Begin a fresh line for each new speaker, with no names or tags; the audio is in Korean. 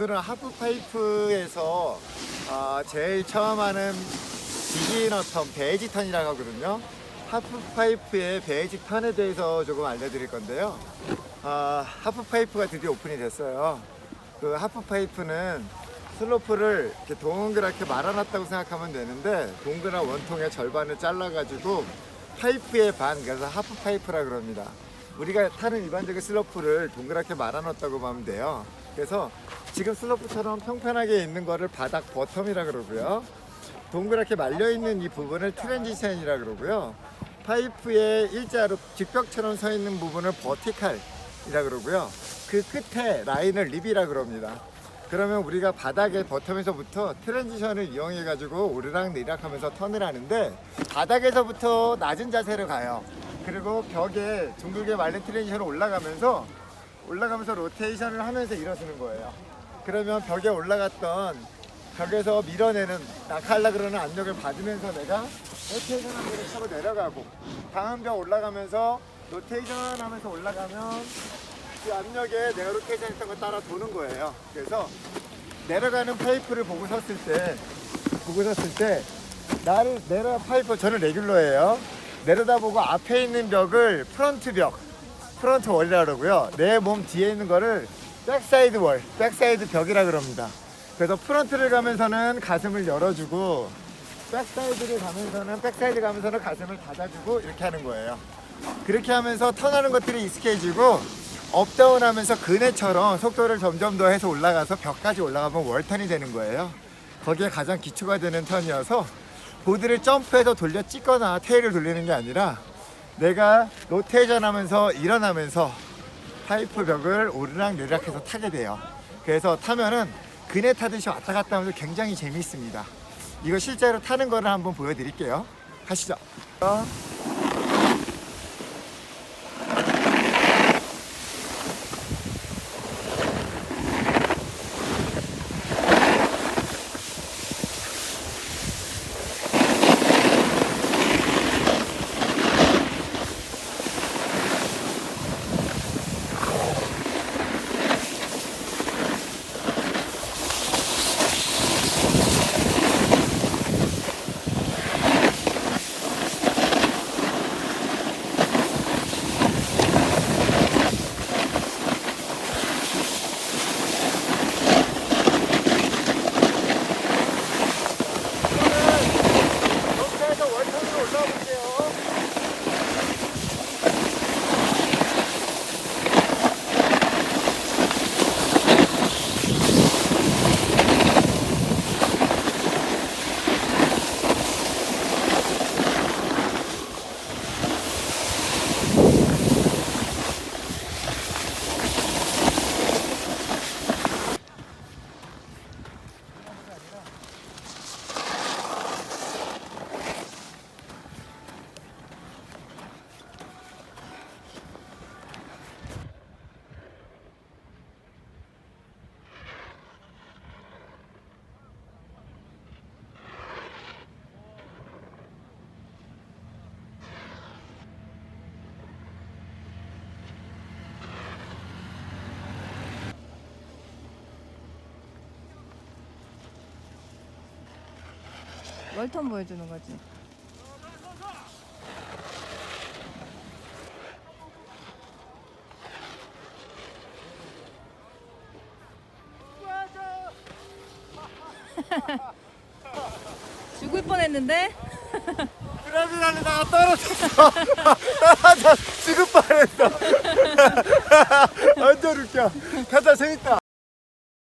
오늘은 하프파이프에서 아, 제일 처음 하는 비기너 턴, 베이직 턴이라고 하거든요. 하프파이프의 베이직 턴에 대해서 조금 알려드릴 건데요. 아, 하프파이프가 드디어 오픈이 됐어요. 그 하프파이프는 슬로프를 이렇게 동그랗게 말아놨다고 생각하면 되는데 동그란 원통의 절반을 잘라가지고 파이프의 반, 그래서 하프파이프라 그럽니다. 우리가 타는 일반적인 슬로프를 동그랗게 말아놨다고 보면 돼요. 그래서 지금 슬로프처럼 평평하게 있는 거를 바닥 버텀이라 그러고요. 동그랗게 말려 있는 이 부분을 트랜지션이라 그러고요. 파이프의 일자로 직벽처럼 서 있는 부분을 버티칼이라 그러고요. 그 끝에 라인을 립이라 그럽니다. 그러면 우리가 바닥의 버텀에서부터 트랜지션을 이용해 가지고 오르락 내리락 하면서 턴을 하는데 바닥에서부터 낮은 자세로 가요. 그리고 벽에 둥글게 말린 트랜지션을 올라가면서 올라가면서 로테이션을 하면서 일어서는 거예요. 그러면 벽에 올라갔던 벽에서 밀어내는 낙하하려 그러는 압력을 받으면서 내가 로테이션 하면서 차고 내려가고 다음 벽 올라가면서 로테이션 하면서 올라가면 그 압력에 내가 로테이션 했던 거 따라 도는 거예요. 그래서 내려가는 파이프를 보고 섰을 때 보고 섰을 때 나를 내려 파이프 저는 레귤러예요. 내려다보고 앞에 있는 벽을 프런트 벽, 프런트 월이라 그러고요. 내 몸 뒤에 있는 거를 백사이드 월, 백사이드 벽이라 그럽니다. 그래서 프런트를 가면서는 가슴을 열어주고 백사이드를 가면서는 백사이드 가면서는 가슴을 닫아주고 이렇게 하는 거예요. 그렇게 하면서 턴하는 것들이 익숙해지고 업다운 하면서 그네처럼 속도를 점점 더 해서 올라가서 벽까지 올라가면 월턴이 되는 거예요. 거기에 가장 기초가 되는 턴이어서 보드를 점프해서 돌려 찍거나 테일을 돌리는 게 아니라 내가 로테이션 하면서 일어나면서 파이프 벽을 오르락 내리락해서 타게 돼요. 그래서 타면은 그네 타듯이 왔다 갔다 하면서 굉장히 재미있습니다. 이거 실제로 타는 거를 한번 보여드릴게요. 가시죠. 어? 이렇게 해서 월턴으로 올라와 볼게요.
월턴 보여주는 거지. 죽을 뻔했는데
드라미라는다가 떨어졌어. 떨어져 죽을 뻔했어. 완전 웃겨. 가자 재밌다.